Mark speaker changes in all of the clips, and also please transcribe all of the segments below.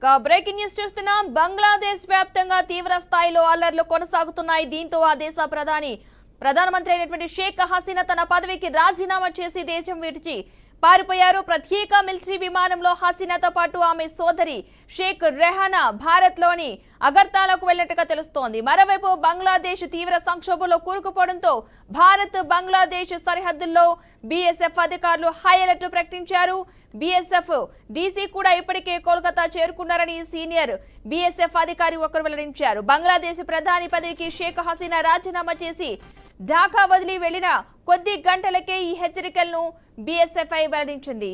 Speaker 1: ఇక breaking news చూస్తున్నాం. బంగ్లాదేశ్ వ్యాప్తంగా తీవ్ర స్థాయిలో అల్లర్లు కొనసాగుతున్నాయి. దీంతో ఆ దేశ ప్రధాని ప్రధానమంత్రి అయినటువంటి షేక్ హసీనా తన పదవికి రాజీనామా చేసి దేశం విడిచి పారిపోయారు. ప్రత్యేక మిలిటరీ విమానంలో హసీనాతో పాటు ఆమె సోదరి షేక్ రెహానా భారత్లోని అగర్తాలకు వెళ్ళినట్టుగా తెలుస్తోంది. మరోవైపు బంగ్లాదేశ్ తీవ్ర సంక్షోభంలో కూరుకుపోవడంతో భారత్ బంగ్లాదేశ్ సరిహద్దుల్లో బీఎస్ఎఫ్ అధికారులు హై అలర్ట్ ప్రకటించారు. బీఎస్ఎఫ్ డీసీ కూడా ఇప్పటికే కోల్కతా చేరుకున్నారని సీనియర్ బీఎస్ఎఫ్ అధికారి ఒకరు వెల్లడించారు. బంగ్లాదేశ్ ప్రధాని పదవికి షేక్ హసీనా రాజీనామా చేసి ఢాకా వదిలి వెళ్ళిన కొద్ది గంటలకే ఈ హెచ్చరికలను బీఎస్ఎఫ్ఐ వెల్లడించింది.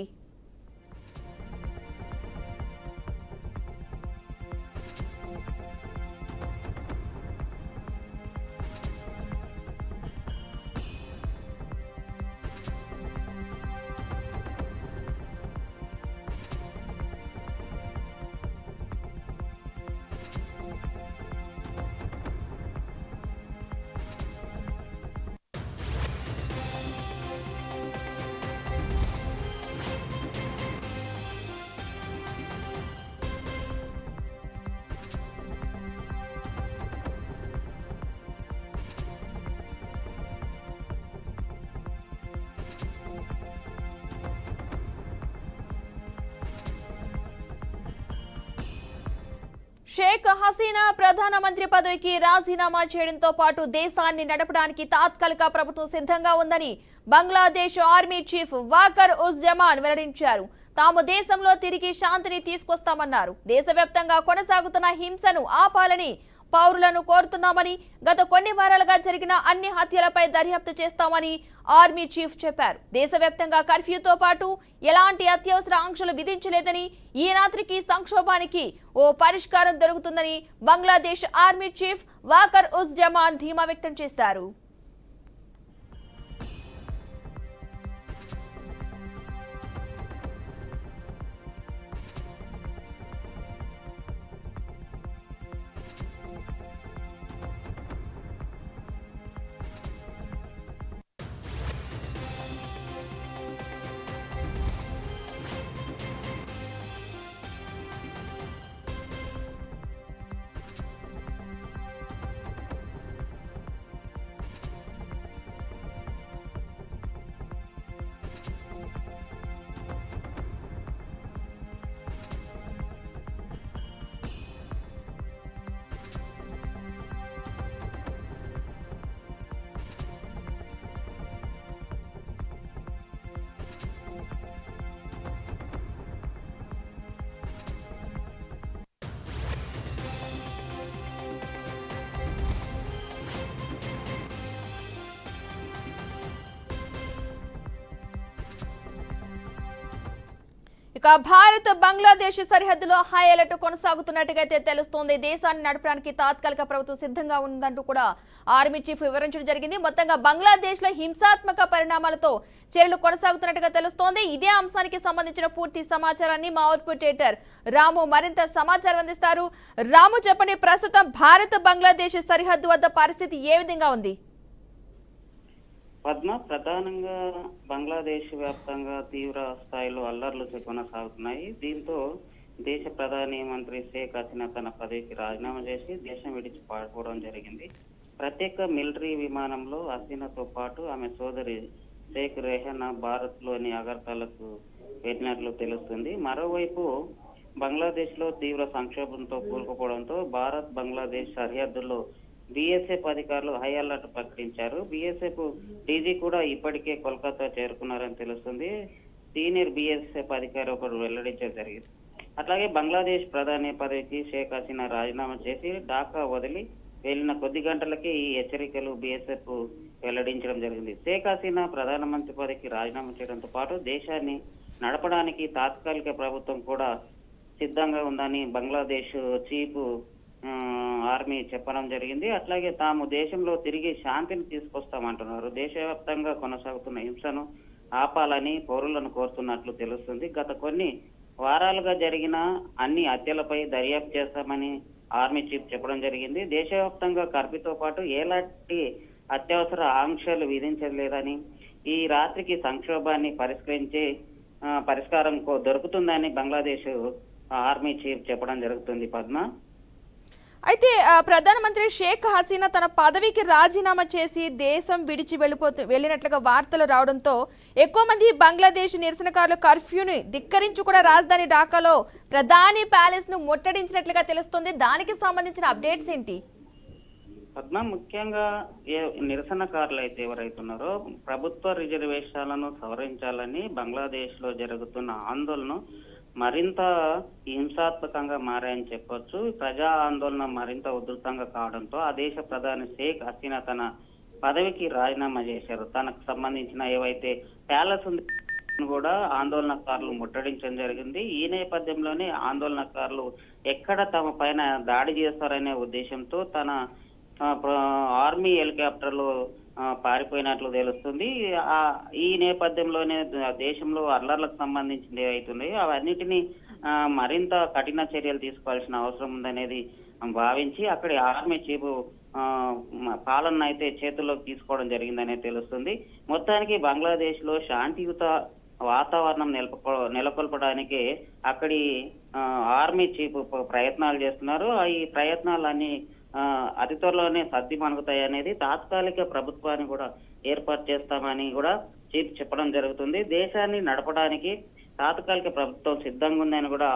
Speaker 1: షేక్ హసీనా ప్రధానమంత్రి పదవికి రాజీనామా చేయడంతో పాటు దేశాన్ని నడపడానికి తాత్కాలిక ప్రభుత్వం సిద్ధంగా ఉందని బంగ్లాదేశ్ ఆర్మీ చీఫ్ వాకర్ ఉజ్ జమాన్ వెల్లడించారు. తాము దేశంలో తిరిగి శాంతిని తీసుకొస్తామన్నారు. దేశవ్యాప్తంగా కొనసాగుతున్న హింసను ఆపాలని పౌరులను కోరుతున్నామని గత కొన్ని వారాలుగా జరిగిన అన్ని హత్యలపై దర్యాప్తు చేస్తామని ఆర్మీ చీఫ్ చెప్పారు. దేశవ్యాప్తంగా కర్ఫ్యూతో పాటు ఎలాంటి అత్యవసర ఆంక్షలు విధించలేదని ఈ రాత్రికి సంక్షోభానికి ఓ పరిష్కారం దొరుకుతుందని బంగ్లాదేశ్ ఆర్మీ చీఫ్ వాకర్ ఉజ్ జమాన్ ధీమా వ్యక్తం చేశారు. ఇక భారత్ బంగ్లాదేశ్ సరిహద్దులో హై అలర్ట్ కొనసాగుతున్నట్టుగైతే తెలుస్తోంది. దేశాన్ని నడపడానికి తాత్కాలిక ప్రభుత్వం సిద్ధంగా ఉందంటూ కూడా ఆర్మీ చీఫ్ వివరించడం జరిగింది. మొత్తంగా బంగ్లాదేశ్లో హింసాత్మక పరిణామాలతో చర్యలు కొనసాగుతున్నట్టుగా తెలుస్తోంది. ఇదే అంశానికి సంబంధించిన పూర్తి సమాచారాన్ని మా అవుట్పుట్ ఎడిటర్ రాము మరింత సమాచారం అందిస్తారు. రాము చెప్పండి ప్రస్తుతం భారత్ బంగ్లాదేశ్ సరిహద్దు వద్ద పరిస్థితి ఏ విధంగా ఉంది?
Speaker 2: పద్మ ప్రధానంగా బంగ్లాదేశ్ వ్యాప్తంగా తీవ్ర స్థాయిలో అల్లర్లు కొనసాగుతున్నాయి. దీంతో దేశ ప్రధాని మంత్రి షేక్ హసీనా తన పదవికి రాజీనామా చేసి దేశం విడిచి పారిపోవడం జరిగింది. ప్రత్యేక మిలిటరీ విమానంలో హసీనాతో పాటు ఆమె సోదరి షేక్ రెహనా భారత్లోని అగర్తలకు వెళ్ళినట్లు తెలుస్తుంది. మరోవైపు బంగ్లాదేశ్లో తీవ్ర సంక్షోభంతో కూరుకుపోవడంతో భారత్ బంగ్లాదేశ్ సరిహద్దులో బీఎస్ఎఫ్ అధికారులు హై అలర్ట్ ప్రకటించారు. బీఎస్ఎఫ్ డీజీ కూడా ఇప్పటికే కోల్కతా చేరుకున్నారని తెలుస్తుంది. సీనియర్ బీఎస్ఎఫ్ అధికారి ఒకరు వెల్లడించడం జరిగింది. అట్లాగే బంగ్లాదేశ్ ప్రధాని పదవికి షేక్ హసీనా రాజీనామా చేసి ఢాకా వదిలి వెళ్ళిన కొద్ది గంటలకే ఈ హెచ్చరికలు బీఎస్ఎఫ్ వెల్లడించడం జరిగింది. షేక్ హసీనా ప్రధానమంత్రి పదవికి రాజీనామా చేయడంతో పాటు దేశాన్ని నడపడానికి తాత్కాలిక ప్రభుత్వం కూడా సిద్ధంగా ఉందని బంగ్లాదేశ్ చీఫ్ ఆర్మీ చెప్పడం జరిగింది. అట్లాగే తాము దేశంలో తిరిగి శాంతిని తీసుకొస్తామంటున్నారు. దేశవ్యాప్తంగా కొనసాగుతున్న హింసను ఆపాలని పౌరులను కోరుతున్నట్లు తెలుస్తుంది. గత కొన్ని వారాలుగా జరిగిన అన్ని హత్యలపై దర్యాప్తు చేస్తామని ఆర్మీ చీఫ్ చెప్పడం జరిగింది. దేశవ్యాప్తంగా కర్ఫ్యూతో పాటు ఎలాంటి అత్యవసర ఆంక్షలు విధించలేదని ఈ రాత్రికి సంక్షోభాన్ని పరిష్కరించే పరిష్కారం దొరుకుతుందని బంగ్లాదేశ్ ఆర్మీ చీఫ్ చెప్పడం జరుగుతుంది. పద్మ
Speaker 1: అయితే ప్రధానమంత్రి షేక్ హసీనా తన పదవికి రాజీనామా చేసి దేశం విడిచి వెళ్ళిపోతూ వెళ్ళినట్లుగా వార్తలు రావడంతో ఎక్కువ మంది బంగ్లాదేశ్ నిరసనకారులు కర్ఫ్యూని ధిక్కరించి కూడా రాజధాని ఢాకాలో ప్రధాని ప్యాలెస్ను ముట్టడించినట్లుగా తెలుస్తుంది. దానికి సంబంధించిన అప్డేట్స్ ఏంటి?
Speaker 2: పద్మ ముఖ్యంగా ఏ నిరసనకారులు అయితే ఎవరైతే ఉన్నారో ప్రభుత్వ రిజర్వేషన్లను సవరించాలని బంగ్లాదేశ్లో జరుగుతున్న ఆందోళన మరింత హింసాత్మకంగా మారాయని చెప్పొచ్చు. ప్రజా ఆందోళన మరింత ఉధృతంగా కావడంతో ఆ దేశ ప్రధాని షేక్ హసీనా తన పదవికి రాజీనామా చేశారు. తనకు సంబంధించిన ఏవైతే ప్యాలెస్ ఉంది కూడా ఆందోళనకారులు ముట్టడించడం జరిగింది. ఈ నేపథ్యంలోనే ఆందోళనకారులు ఎక్కడ తమ పైన దాడి చేస్తారనే ఉద్దేశంతో తన ఆర్మీ హెలికాప్టర్లు పారిపోయినట్లు తెలుస్తుంది. ఈ నేపథ్యంలోనే దేశంలో అల్లర్లకు సంబంధించింది ఏవైతున్నాయో అవన్నిటిని మరింత కఠిన చర్యలు తీసుకోవాల్సిన అవసరం ఉందనేది భావించి అక్కడి ఆర్మీ చీఫ్ పాలన అయితే చేతుల్లోకి తీసుకోవడం జరిగిందనే తెలుస్తుంది. మొత్తానికి బంగ్లాదేశ్లో శాంతియుత వాతావరణం నెలకొ నెలకొల్పడానికి అక్కడి ఆర్మీ చీఫ్ ప్రయత్నాలు చేస్తున్నారు. ఈ ప్రయత్నాలన్నీ అతి త్వరలోనే సర్ది మణుగుతాయి అనేది తాత్కాలిక ప్రభుత్వాన్ని కూడా ఏర్పాటు చేస్తామని కూడా చీఫ్ చెప్పడం జరుగుతుంది. దేశాన్ని నడపడానికి తాత్కాలిక ప్రభుత్వం సిద్ధంగా ఉందని కూడా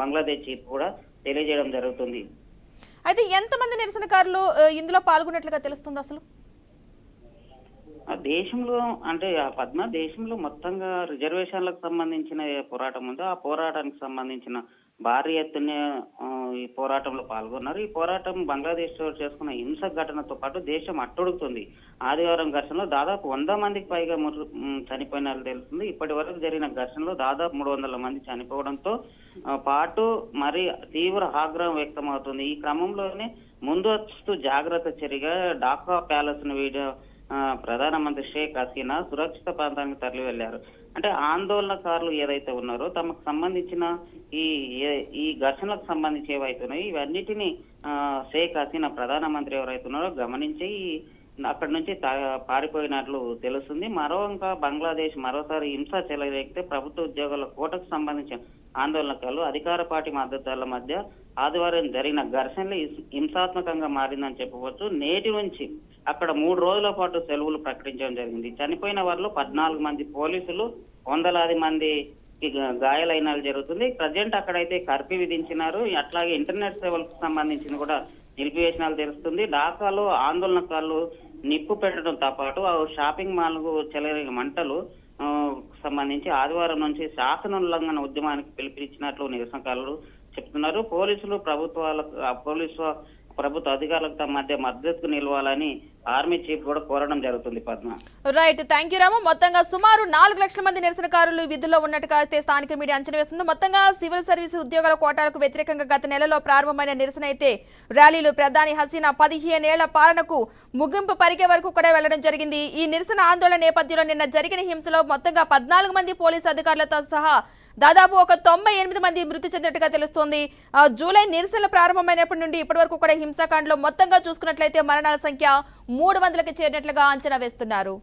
Speaker 2: బంగ్లాదేశ్ చీఫ్ కూడా తెలియజేయడం జరుగుతుంది.
Speaker 1: అయితే ఎంతమంది నిరసనకారులు ఇందులో పాల్గొన్నట్లుగా తెలుస్తుంది అసలు?
Speaker 2: ఆ దేశంలో అంటే ఆ పద్మ దేశంలో మొత్తంగా రిజర్వేషన్లకు సంబంధించిన పోరాటం ఉందో ఆ పోరాటానికి సంబంధించిన భారీ ఎత్తున ఈ పోరాటంలో పాల్గొన్నారు. ఈ పోరాటం బంగ్లాదేశ్లో చేసుకున్న హింస ఘటనతో పాటు దేశం అట్టుడుగుతుంది. ఆదివారం ఘర్షణలో దాదాపు వంద మందికి పైగా మృ- చనిపోయినట్లు తెలుస్తుంది. ఇప్పటి వరకు జరిగిన ఘర్షణలో దాదాపు మూడు వందల మంది చనిపోవడంతో పాటు మరి తీవ్ర ఆగ్రహం వ్యక్తమవుతుంది. ఈ క్రమంలోనే ముందస్తు జాగ్రత్త చర్యగా డాకా ప్యాలెస్ను వీడియో ప్రధానమంత్రి షేక్ హసీనా సురక్షిత ప్రాంతానికి తరలి వెళ్ళారు అంటే ఆందోళనకారులు ఏదైతే ఉన్నారో తమకు సంబంధించిన ఈ ఈ ఘర్షణలకు సంబంధించి ఏవైతే ఉన్నాయో ఇవన్నిటిని షేక్ హసీనా ప్రధానమంత్రి ఎవరైతే ఉన్నారో గమనించి అక్కడి నుంచి తా- పారిపోయినట్లు తెలుస్తుంది. మరో ఇంకా బంగ్లాదేశ్ మరోసారి హింస చెలరేగితే ప్రభుత్వ ఉద్యోగుల కోటకు సంబంధించిన ఆందోళనకారులు అధికార పార్టీ మద్దతుదారుల మధ్య ఆదివారం జరిగిన ఘర్షణలు హింసాత్మకంగా మారిందని చెప్పవచ్చు. నేటి నుంచి అక్కడ మూడు రోజుల పాటు సెలవులు ప్రకటించడం జరిగింది. చనిపోయిన వారిలో పద్నాలుగు మంది పోలీసులు వందలాది మంది గాయాలైన జరుగుతుంది. ప్రజెంట్ అక్కడైతే కర్ఫ్యూ విధించినారు. అట్లాగే ఇంటర్నెట్ సేవలకు సంబంధించిన కూడా నిలిపివేసినాలు తెలుస్తుంది. ఢాకాలో ఆందోళనకారులు నిప్పు పెట్టడంతో పాటు ఆ షాపింగ్ మాల్కు మంటలు సంబంధించి ఆదివారం నుంచి శాసన ఉల్లంఘన ఉద్యమానికి పిలుపునిచ్చినట్లు నిరసనకారులు చెప్తున్నారు. పోలీసులు ప్రభుత్వాలకు పోలీసు ప్రభుత్వ అధికారులకు తమ మధ్య మద్దతు నిలవాలని ఆర్మీ చీఫ్ కూడా కోరడం జరుగుతుంది Padma.
Speaker 1: Right thank you Ramu. మొత్తంగా సుమారు నాలుగు లక్షల మంది నిరసనకారులు విధుల్లో ఉన్నట్టుగా అయితే స్థానిక మీడియా అంచనా వేస్తుంది. మొత్తంగా సివిల్ సర్వీస్ ఉద్యోగాల కోటాలకు వ్యతిరేకంగా గత నెలలో ప్రారంభమైన నిరసన అయితే ర్యాలీలు ప్రధాని హసీనా పదిహేనేళ్ళ పాలనకు ముగింపు పరిగే వరకు కూడా వెళ్ళడం జరిగింది. ఈ నిరసన ఆందోళన నేపథ్యంలో నిన్న జరిగిన హింసలో మొత్తంగా పద్నాలుగు మంది పోలీసు అధికారులతో సహా దాదాపు ఒక తొంభై ఎనిమిది మంది మృతి చెందినట్టుగా తెలుస్తోంది. జూలై నిరసనలు ప్రారంభమైనప్పటి నుండి ఇప్పటి వరకు కూడా హింసాకాండలో మొత్తంగా చూసుకున్నట్లయితే మరణాల సంఖ్య మూడు వందలకి చేరినట్లుగా అంచనా వేస్తున్నారు.